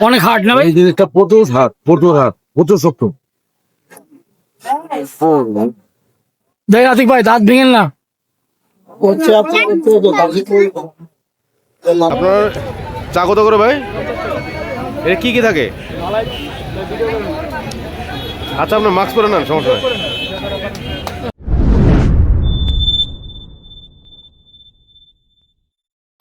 অনেক হার্ড না ভাই? এই জিনিসটা প্রচুর হাত প্রচুর হাত প্রচুর শক্ত। দেখ আতিক ভাই দাঁত ভেঙেন না। আপনার চা কত করে ভাই? এটা কি কি থাকে? আচ্ছা আপনার মাস্ক পরে নেন সমস্যা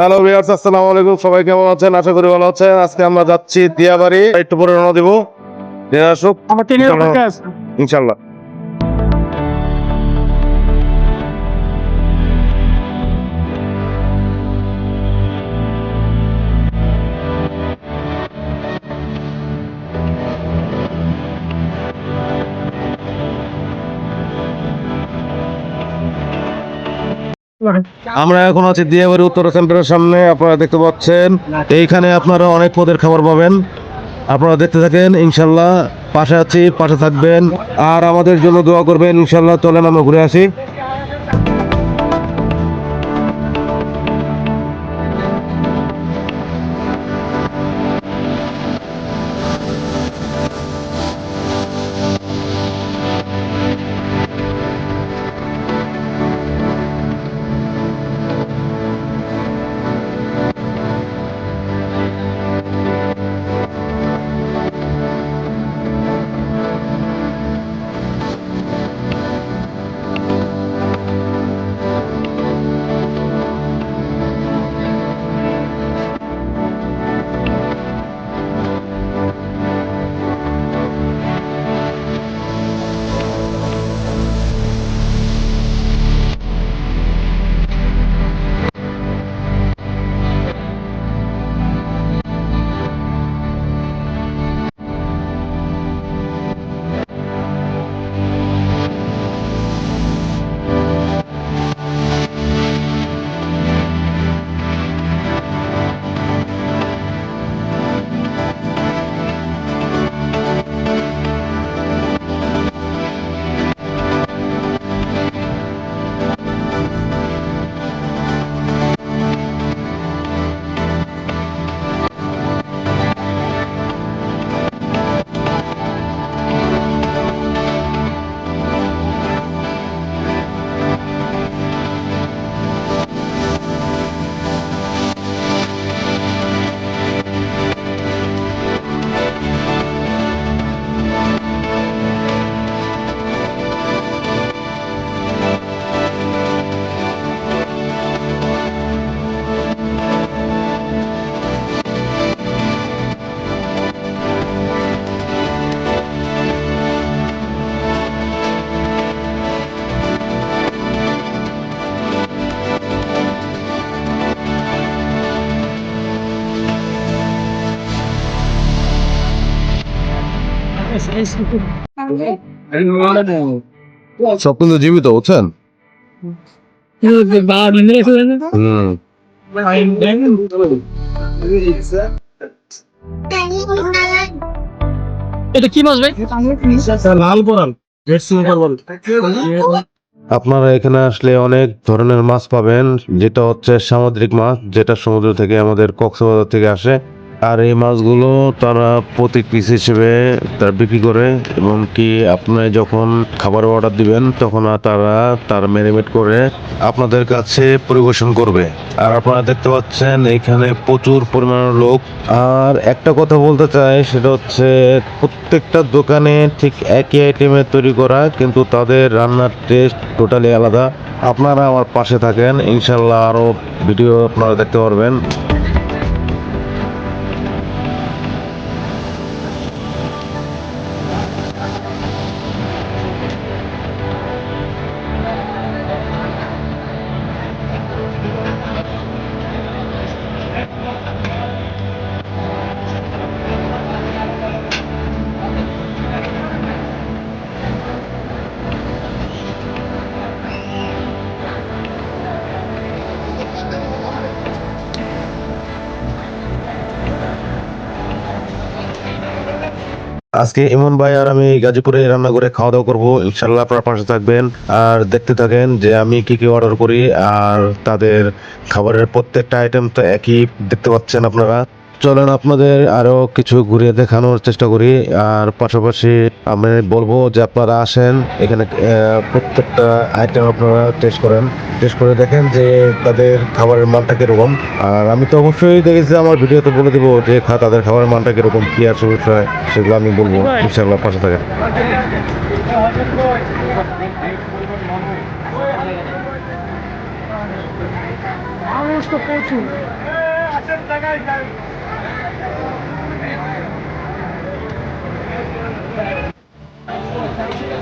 হ্যালো ভিউয়ার্স আসসালামু আলাইকুম। সবাই কেমন আছেন? আশা করি ভালো আছেন। আজকে আমরা যাচ্ছি দিয়াবাড়ি একটু পরে রওনা দেব। দিয়ে আসুক। আমার এখন আছি দিয়াবাড়ি উত্তর সেন্টারের সামনে, আপনারা দেখতে পাচ্ছেন। এইখানে আপনারা অনেক পদের খাবার পাবেন। আপনারা দেখতে থাকেন, ইনশাল্লাহ পাশে আছি, পাশে থাকবেন। আর আমাদের জন্য দোয়া করবেন, ইনশাল্লাহ চলেন আমরা ঘুরে আসি। সব কিন্তু জীবিত বুঝছেন? এটা কি মাছ ভাই? লাল বরাল রেড সুপার বল। আপনারা এখানে আসলে অনেক ধরনের মাছ পাবেন যেটা হচ্ছে সামুদ্রিক মাছ যেটা সমুদ্র থেকে আমাদের কক্সবাজার থেকে আসে। আর এই মাছগুলো তারা প্রতি পিস হিসেবে তারা বিক্রি করে এবং কি আপনি যখন খাবার অর্ডার দিবেন, তখন তারা তার ম্যারিনেট করে আপনাদের কাছে পরিবেশন করবে। আর আপনারা দেখতে পাচ্ছেন এখানে প্রচুর পরিমাণের লোক। আর একটা কথা বলতে চাই, সেটা হচ্ছে প্রত্যেকটা দোকানে ঠিক একই আইটেমে তৈরি করা, কিন্তু তাদের রান্নার টেস্ট টোটালি আলাদা। আপনারা আমার পাশে থাকেন, ইনশাল্লাহ আরও ভিডিও আপনারা দেখতে পারবেন। আজকে ইমন ভাই আর আমি গাজীপুরে রান্না করে খাওয়া দাওয়া করব। ইনশাল্লাহ আপনার পাশে থাকবেন। আর দেখতে থাকেন যে আমি কি কি অর্ডার করি, আর তাদের খাবারের প্রত্যেকটা আইটেম তো একই, দেখতে পাচ্ছেন আপনারা। চলেন আপনাদের আরও কিছু ঘুরিয়ে দেখানোর চেষ্টা করি। আর পাশাপাশি আমি বলব যে আপনারা আসেন, এখানে প্রত্যেকটা আইটেম আপনারা টেস্ট করেন। টেস্ট করে দেখেন যে তাদের খাবারের মানটা কীরকম। আর আমি তো অবশ্যই দেখেছি আমার ভিডিওতে বলে দেবো যে তাদের খাবারের মানটা কীরকম, কি আছে বিষয়, সেগুলো আমি বলব ইনশাআল্লাহ পাশে থাকেন।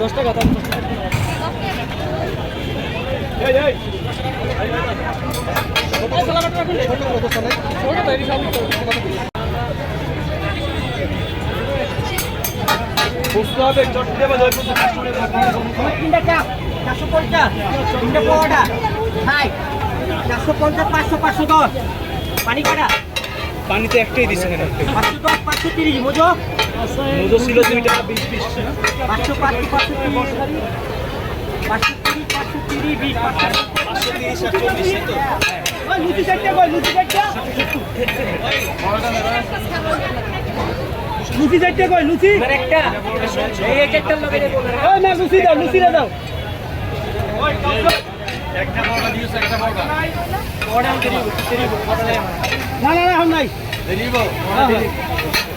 দশ টাকা চারশো পঞ্চাশ। তিনটে পোয়াটা হাই চারশো পঞ্চাশ পাঁচশো পাঁচশো দশ। পানি কাটা? পানিতে একটাই কেন পাঁচশো দশ পাঁচশো তিরিশ বোঝো? মজো ছিল দুইটা বিশ বিশ পাঁচশো পাঁচশো পাঁচশো পাঁচশো তিরিশ পাঁচশো তিরিশ বিশ পাঁচশো তিরিশ আর চল্লিশ তো লুচি চারটে কই লুচি চারটে লুচি চারটে কই লুচি একটা এই একটা লগে দেবো ওই না লুচি দাও লুচি দাও না না না হাম নাই এই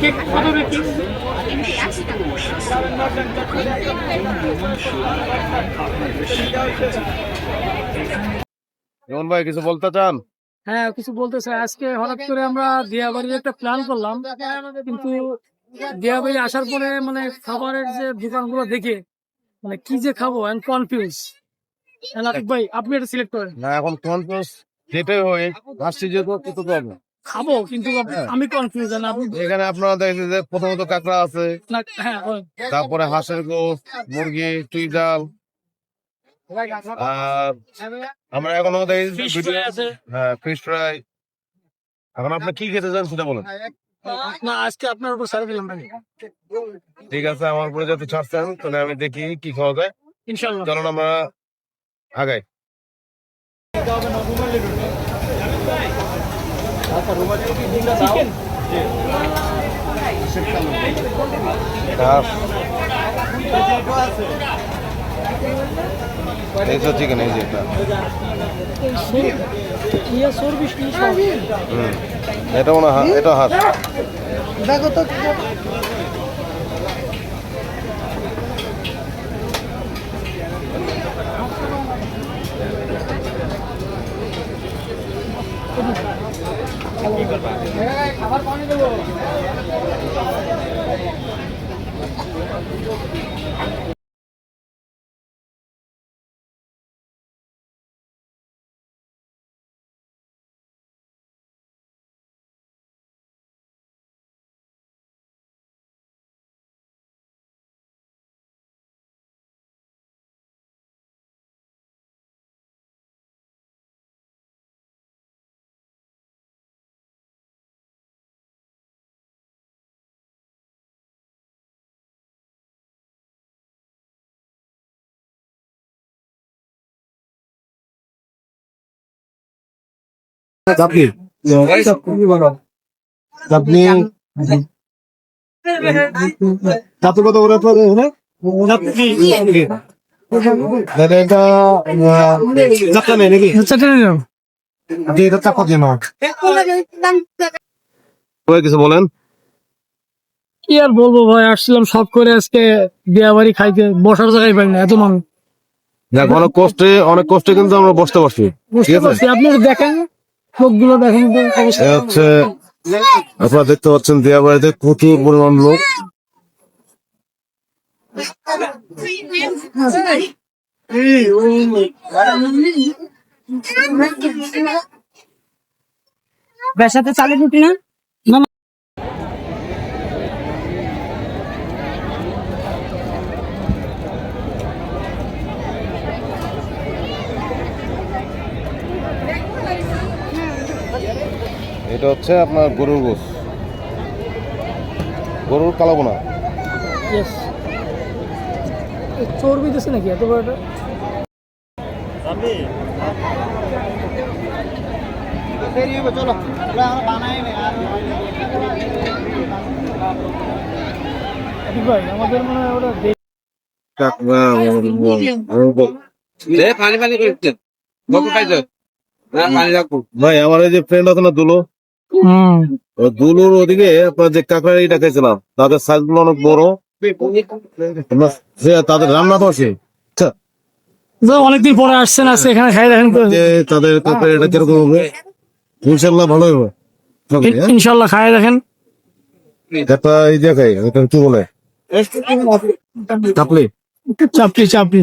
কেক কত বেশি রমন ভাই কিছু বলতে চান? হ্যাঁ কিছু বলতে চাই। আজকে হঠাৎ করে আমরা দিয়াবাড়ির একটা প্ল্যান করলাম কিন্তু দিয়াবাড়ি আসার পরে মানে খাবারের যে দোকানগুলো দেখে মানে কি যে খাব আই কনফিউজ লাতিক ভাই আপনি এটা সিলেক্ট করেন। না এখন কনফিউজ যেটাই হয়। আসছি যে তো কত পাবো খাব কিন্তু হ্যাঁ। আমি কনফিউজ না আপনি এখানে আপনারা দেখছেন যে প্রথমত কাঁকড়া আছে হ্যাঁ। তারপরে হাঁসের গোস মুরগি চুই ডাল আর আমরা এখনও দেখি। হ্যাঁ ফিশ ফ্রাই এখন আপনি কি খেতে চান সেটা বলেন না আজকে আপনার উপর সারা দিলাম ঠিক আছে আমার উপরে যত ছাড়ছেন তাহলে আমি দেখি কি খাওয়া যায় ইনশাল্লাহ চলুন আমরা আগাই চিকেন এই তো চিকেন এই যে এটা। এটা মনে হয় এটা হাঁস। দেখো তো খাবার পানি দেবো। চাপলি চাপলি চাপলি কত করে তো দাদা এটা চাপটা নেই নাকি? চারটে নিয়ে যাও। এটা চাপা দিয়ে নাও। কিছু বলেন? কি আর বলব ভাই আসছিলাম সব করে আজকে বিয়া বাড়ি খাইতে বসার জায়গায় পাই না এত মানুষ। দেখ অনেক কষ্টে অনেক কষ্টে কিন্তু আমরা বসতে পারছি। ঠিক আছে? পারছি আপনি দেখেন লোকগুলো দেখেন হচ্ছে আপনারা দেখতে পাচ্ছেন দিয়া বাড়িতে প্রচুর পরিমাণ লোক। বেসাতে চালে রুটি না? হচ্ছে আপনার গরুর গোস গরুর কালাবোনা। চর্বি দিছে নাকি এত বড় ভাই আমাদের মনে হয় ওটা ভাই আমার এই যে ফ্রেন্ড আছে না দুলো দুলোর ওদিকে আপনার যে কাঁকড়াইটা খাইছিলাম তাদের সাইজগুলো অনেক বড়। তাদের রান্না তো আছে। অনেকদিন পরে আসছেন আজকে এখানে খাই দেখেন তাদের কাঁকড়াইটা কীরকম হবে ইনশাল্লাহ ভালো হবে। হ্যাঁ? ইনশাল্লাহ খাই দেখেন। একটা এই যে খাই এটা কি বলে? চাপলি। চাপড়ি চাপড়ি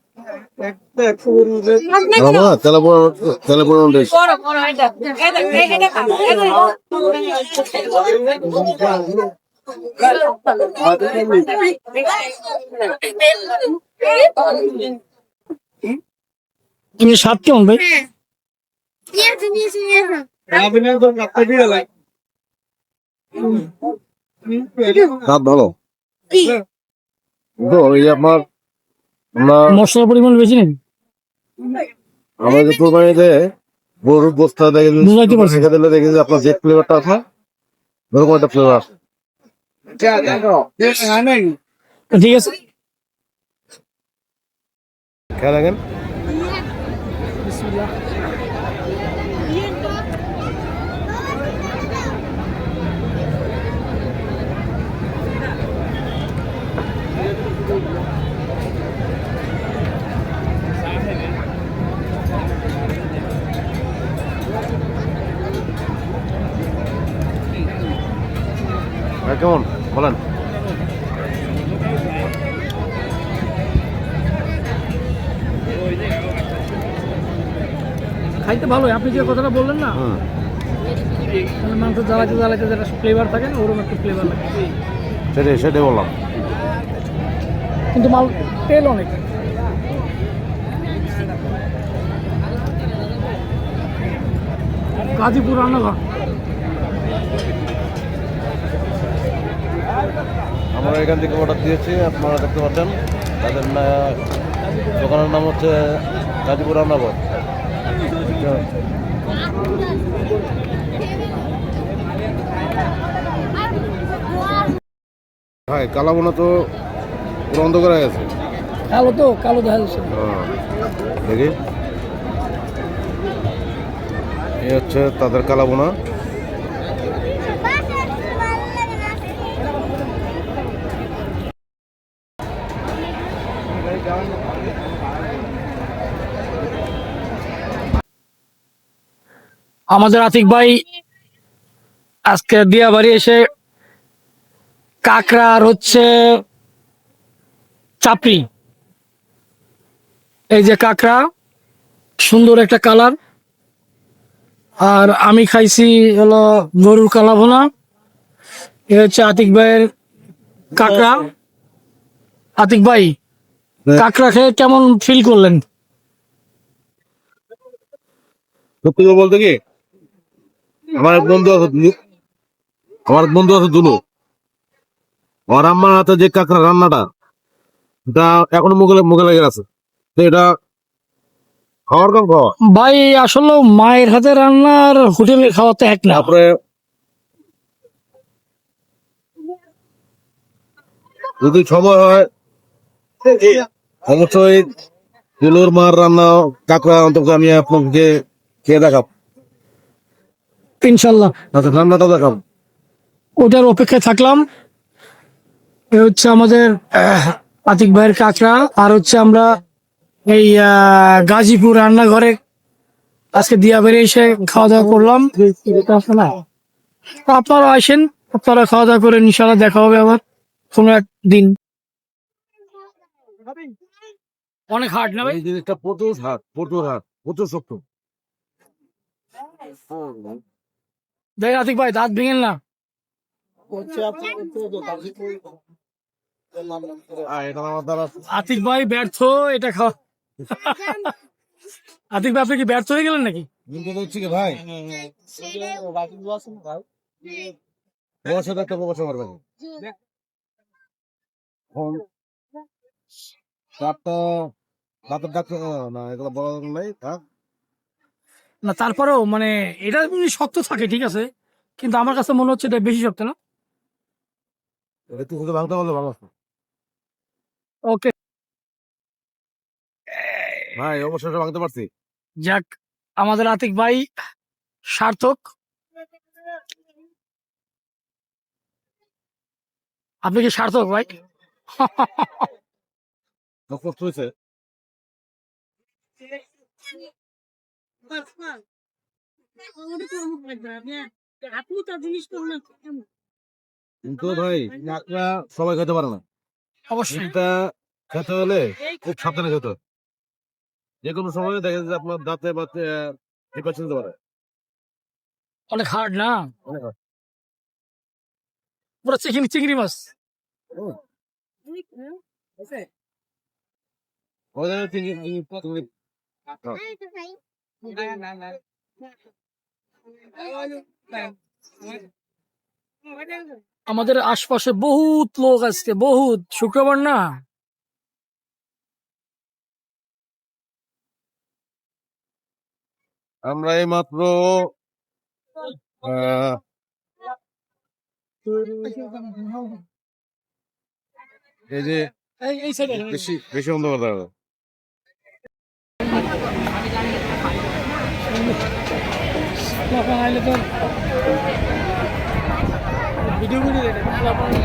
বড় এটা এটা এটা খাব তুমি সাত কেমন ভাই স্বাদ ভালো। আপনার আমরা মশলার পরিমাণ বেশি নেই আমাদের কোরবানিতে গরুর বস্তা দেখে বুঝাইতে পারছি। যে আপনার যে ফ্লেভারটা আছে ওরকম একটা ফ্লেভার আছে ঠিক আছে খেয়াল রাখেন কেমন? বলেন। খাইতে ভালো আপনি যে কথাটা বললেন না মানে মাংস জ্বালাতে জ্বালাতে যেটা ফ্লেভার থাকে না ওরকম একটা ফ্লেভার লাগে। সেটাই সেটাই বললাম। কিন্তু মাল তেল অনেক। গাজীপুর রান্নাঘর। আমরা এখান থেকে অর্ডার দিয়েছি আপনারা দেখতে পাচ্ছেন। তাদের না- দোকানের নাম হচ্ছে গাজীপুর রান্নাঘর ভাই কালাবোনা তো পুরো অন্ধকার হয়ে গেছে। কালো তো কালো দেখা যাচ্ছে। হ্যাঁ। দেখি। এই হচ্ছে তাদের কালাবোনা। আমাদের আতিক ভাই আজকে দিয়া বাড়ি এসে কাঁকড়া আর হচ্ছে চাপড়ি। এই যে কাঁকড়া সুন্দর একটা কালার। আর আমি খাইছি হলো গরুর কালাভোনা। এ হচ্ছে আতিক ভাইয়ের কাঁকড়া। আতিক ভাই কাঁকড়া খেয়ে কেমন ফিল করলেন? সত্যি বলতে কি? আমার এক বন্ধু আছে আমার এক বন্ধু আছে দুলু। ওর আম্মার হাতে যে কাঁকড়া রান্নাটা এটা এখনও মুখে মুখে লেগে আছে। তো এটা খাওয়ার কম খাওয়া ভাই আসলে মায়ের হাতে রান্নার হোটেলে খাওয়া তো এক না। তারপরে যদি সময় হয় অবশ্যই দুলুর মার রান্না কাঁকড়া অন্তত আমি আপনাকে খেয়ে দেখাব। ইনশাল্লাহ। ওটার অপেক্ষায় থাকলাম। এ হচ্ছে আমাদের আহ, আতিক ভাইয়ের কাঁকড়া আর হচ্ছে আমরা এই আহ, গাজীপুর রান্নাঘরে আজকে দিয়া বেড়ে এসে খাওয়া দাওয়া করলাম। আপনারা আসেন আপনারা খাওয়া দাওয়া করে ইনশাল্লাহ দেখা হবে আবার কোনো একদিন অনেক হার্ড না ভাই? জিনিসটা প্রচুর হাট প্রচুর হাট প্রচুর শক্ত। দেখ আতিক ভাই, দাঁত ভেঙেন না আতিক ভাই, ব্যর্থ, এটা খাওয়া। আতিক ভাই, আপনি কি ব্যর্থ হয়ে গেলেন নাকি? ভাই ডাক্তার না এগুলো দরকার নাই থাক না তারপরেও মানে এটা শক্ত থাকে ঠিক আছে? কিন্তু আমার কাছে মনে হচ্ছে এটা বেশি শক্ত না। ওকে। ভাই অবশ্যই ভাঙতে পারছি। যাক আমাদের আতিক ভাই সার্থক। আপনি কি সার্থক ভাই? হয়েছে। কিন্তু ভাই কাঁকড়া সবাই খেতে পারে না। অবশ্যই। এটা খেতে হলে খুব সাবধানে খেতে যে কোনো সময় দেখা যাচ্ছে আপনার দাঁতে বা টিপা চিনতে পারে। অনেক হার্ড না? পুরো চিংড়ি চিংড়ি মাছ। চিংড়ি- আমাদের আশপাশে বহুত লোক আজকে বহুত। শুক্রবার না? আমরা এই মাত্র এই যে এই এই সাইডে বেশি বেশি অন্ধকার দাঁড়াবে আইলে ভিডিও করে আমাদের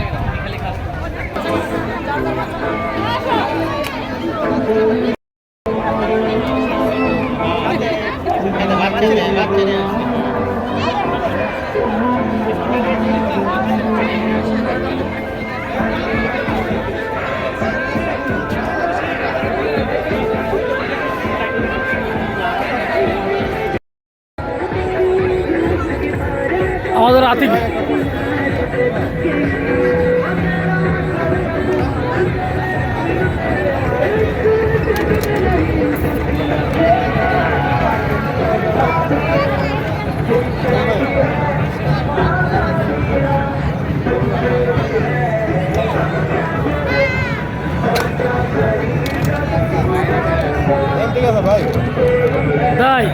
তাই?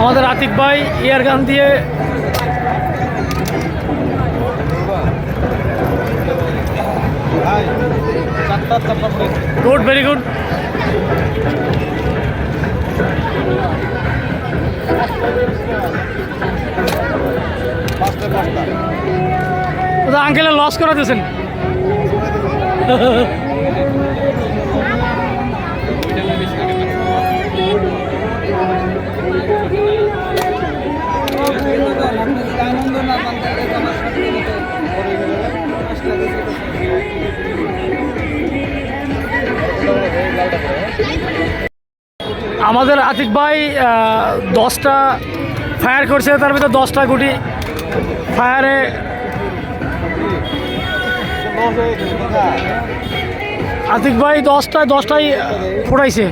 আমাদের আতিক ভাই এয়ার গান দিয়ে গুড ভেরি গুড আঙ্কেলের লস করে দিয়েছেন আমাদের আতিক ভাই দশটা ফায়ার করছে, তার ভিতরে দশটা গুটি ফায়ারে আতিক ভাই দশটায় দশটাই ফোটাইছে।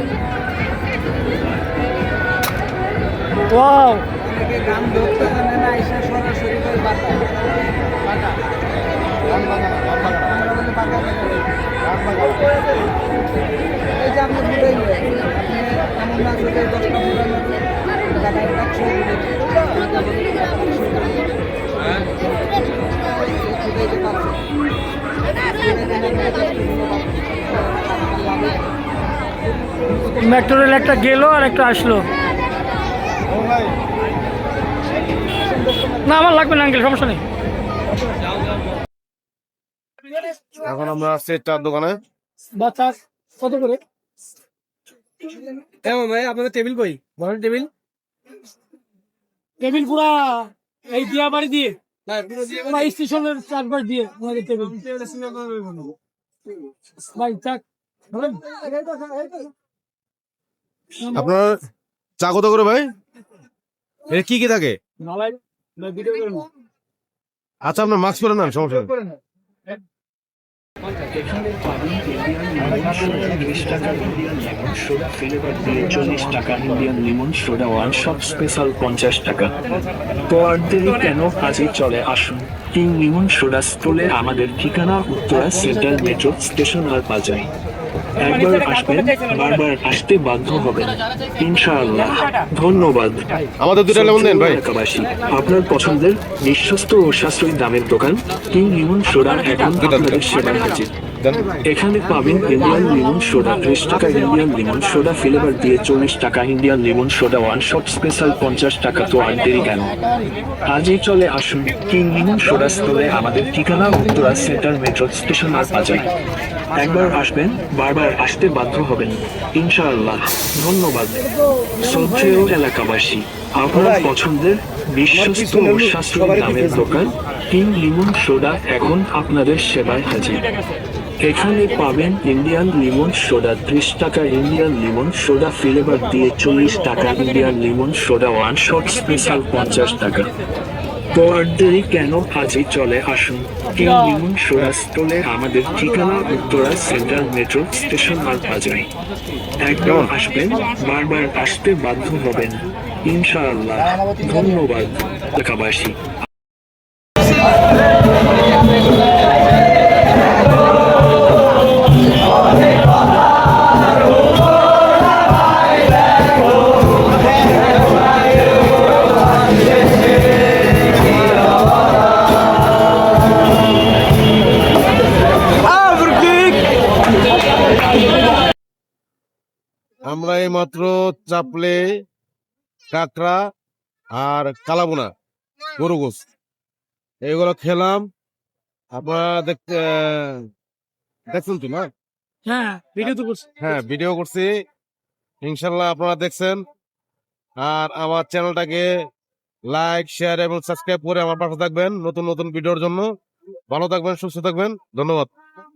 মেট্রো রেল একটা গেল আর একটা আসলো। না আমার লাগবে না আঙ্কেল সমস্যা নেই। এখন আমরা আসছি চার দোকানে। বাচ্চা কত করে? ভাই আপনাদের টেবিল কই? বড় টেবিল। টেবিল পুরা এই দিয়া বাড়ি দিয়ে। পুরা স্টেশনের চারপাশ দিয়ে আমাদের টেবিল। ভাই চাক। আপনার চা কত করে ভাই? কি কি থাকে? নালাই না ভিডিও করে না আচ্ছা আপনার মাস্ক পরে নেন সমস্যা চল্লিশ টাকা ইন্ডিয়ান সোডা ওয়ান স্পেশাল পঞ্চাশ টাকা কেন চলে আসুন লিমন সোডা আমাদের ঠিকানা উত্তরা সেন্ট্রাল মেট্রো স্টেশন আর বাজাই একবার আসবেন বারবার আসতে বাধ্য হবেন। ইনশাআল্লাহ। ধন্যবাদ। আমাদের দুটা লেমন দেন ভাই। এলাকাবাসী আপনার পছন্দের বিশ্বস্ত ও সাশ্রয়ী দামের দোকান কিং লিমন সোডার এখন আপনাদের সেবায় হাজির। এখানে পাবেন ইন্ডিয়ান লিমন সোডা ত্রিশ টাকা ইন্ডিয়ান লিমন সোডা ফ্লেভার দিয়ে চল্লিশ টাকা Indian lemon soda one shot special পঞ্চাশ টাকা তো আর দেরি কেন? আজই চলে আসুন কিং লিমন সোডা স্টোরে আমাদের ঠিকানা উত্তরা সেন্টার মেট্রো স্টেশন আর বাজার। একবার আসবেন বারবার আসতে বাধ্য হবেন। ইনশাআল্লাহ। ধন্যবাদ। শ্রদ্ধেয় এলাকাবাসী। আপনার পছন্দের বিশ্বস্ত ও সাশ্রয়ী দামের দোকান কিং লিমন সোডা এখন আপনাদের সেবায় হাজির। এখানে পাবেন ইন্ডিয়ান লিমন সোডা ত্রিশ টাকা ইন্ডিয়ান লিমন সোডা ফ্লেভার দিয়ে চল্লিশ টাকা Indian lemon soda one shot special পঞ্চাশ টাকা। দেরি কেন? আজই চলে আসুন। লিমন সোডা স্টলে আমাদের ঠিকানা উত্তরা সেন্ট্রাল মেট্রো স্টেশন আর বাজারে একবার আসবেন বারবার আসতে বাধ্য হবেন। ইনশাআল্লাহ ধন্যবাদ। এলাকাবাসী। কাঁকড়া আর কালাবোনা গরু গোস এইগুলো খেলাম। আপনারা দেখতে দেখছেন তো না? হ্যাঁ ভিডিও তো করছি। হ্যাঁ ভিডিও করছি। ইনশাল্লাহ আপনারা দেখছেন। আর আমার চ্যানেলটাকে লাইক শেয়ার এবং সাবস্ক্রাইব করে আমার পাশে থাকবেন নতুন নতুন ভিডিওর জন্য। ভালো থাকবেন সুস্থ থাকবেন। ধন্যবাদ।